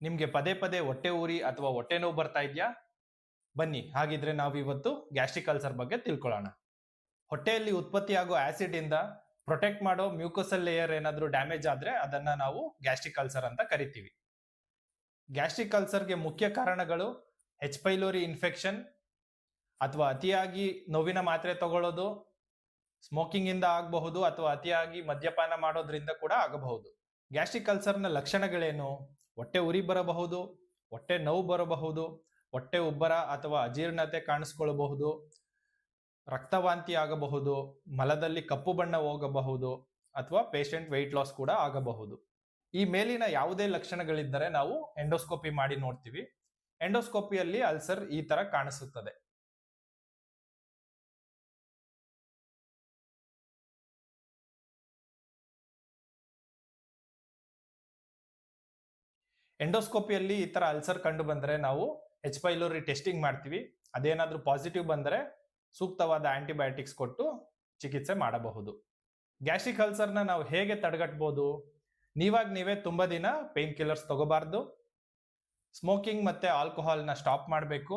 ನಿಮ್ಗೆ ಪದೇ ಪದೇ ಹೊಟ್ಟೆ ಉರಿ ಅಥವಾ ಹೊಟ್ಟೆ ನೋವು ಬರ್ತಾ ಇದೆಯಾ? ಬನ್ನಿ, ಹಾಗಿದ್ರೆ ನಾವು ಇವತ್ತು ಗ್ಯಾಸ್ಟ್ರಿಕ್ ಅಲ್ಸರ್ ಬಗ್ಗೆ ತಿಳ್ಕೊಳ್ಳೋಣ. ಹೊಟ್ಟೆಯಲ್ಲಿ ಉತ್ಪತ್ತಿಯಾಗೋ ಆಸಿಡ್ ಇಂದ ಪ್ರೊಟೆಕ್ಟ್ ಮಾಡೋ ಮ್ಯೂಕೋಸಲ್ ಲೇಯರ್ ಏನಾದರೂ ಡ್ಯಾಮೇಜ್ ಆದ್ರೆ ಅದನ್ನ ನಾವು ಗ್ಯಾಸ್ಟ್ರಿಕ್ ಅಲ್ಸರ್ ಅಂತ ಕರಿತೀವಿ. ಗ್ಯಾಸ್ಟ್ರಿಕ್ ಅಲ್ಸರ್ಗೆ ಮುಖ್ಯ ಕಾರಣಗಳು ಹೆಚ್ ಪೈಲೋರಿ ಇನ್ಫೆಕ್ಷನ್ ಅಥವಾ ಅತಿಯಾಗಿ ನೋವಿನ ಮಾತ್ರೆ ತಗೊಳ್ಳೋದು ಸ್ಮೋಕಿಂಗ್ ಇಂದ ಆಗಬಹುದು ಅಥವಾ ಅತಿಯಾಗಿ ಮದ್ಯಪಾನ ಮಾಡೋದ್ರಿಂದ ಕೂಡ ಆಗಬಹುದು. ಗ್ಯಾಸ್ಟ್ರಿಕ್ ಅಲ್ಸರ್ನ ಲಕ್ಷಣಗಳೇನು? ಹೊಟ್ಟೆ ಉರಿ ಬರಬಹುದು, ಹೊಟ್ಟೆ ನೋವು ಬರಬಹುದು, ಹೊಟ್ಟೆ ಉಬ್ಬರ ಅಥವಾ ಅಜೀರ್ಣತೆ ಕಾಣಿಸ್ಕೊಳ್ಳಬಹುದು ರಕ್ತವಾಂತಿ ಆಗಬಹುದು, ಮಲದಲ್ಲಿ ಕಪ್ಪು ಬಣ್ಣ ಹೋಗಬಹುದು ಅಥವಾ ಪೇಷಂಟ್ ವೆಯ್ಟ್ ಲಾಸ್ ಕೂಡ ಆಗಬಹುದು. ಈ ಮೇಲಿನ ಯಾವುದೇ ಲಕ್ಷಣಗಳಿದ್ದರೆ ನಾವು ಎಂಡೋಸ್ಕೋಪಿ ಮಾಡಿ ನೋಡ್ತೀವಿ. ಎಂಡೋಸ್ಕೋಪಿಯಲ್ಲಿ ಅಲ್ಸರ್ ಈ ತರ ಕಾಣಿಸುತ್ತದೆ. ಎಂಡೋಸ್ಕೋಪಿಯಲ್ಲಿ ಈ ತರ ಅಲ್ಸರ್ ಕಂಡು ಬಂದ್ರೆ ನಾವು ಎಚ್ ಪೈಲೋರಿ ಟೆಸ್ಟಿಂಗ್ ಮಾಡ್ತೀವಿ. ಅದೇನಾದ್ರೂ ಪಾಸಿಟಿವ್ ಬಂದರೆ ಸೂಕ್ತವಾದ ಆಂಟಿಬಯೋಟಿಕ್ಸ್ ಕೊಟ್ಟು ಚಿಕಿತ್ಸೆ ಮಾಡಬಹುದು. ಗ್ಯಾಸ್ಟ್ರಿಕ್ ಅಲ್ಸರ್ನ ನಾವು ಹೇಗೆ ತಡೆಗಟ್ಬೋದು? ನೀವಾಗ ನೀವೇ ತುಂಬಾ ದಿನ ಪೇನ್ ಕಿಲ್ಲರ್ಸ್ ತಗೋಬಾರ್ದು. ಸ್ಮೋಕಿಂಗ್ ಮತ್ತೆ ಆಲ್ಕೋಹಾಲ್ನ ಸ್ಟಾಪ್ ಮಾಡಬೇಕು.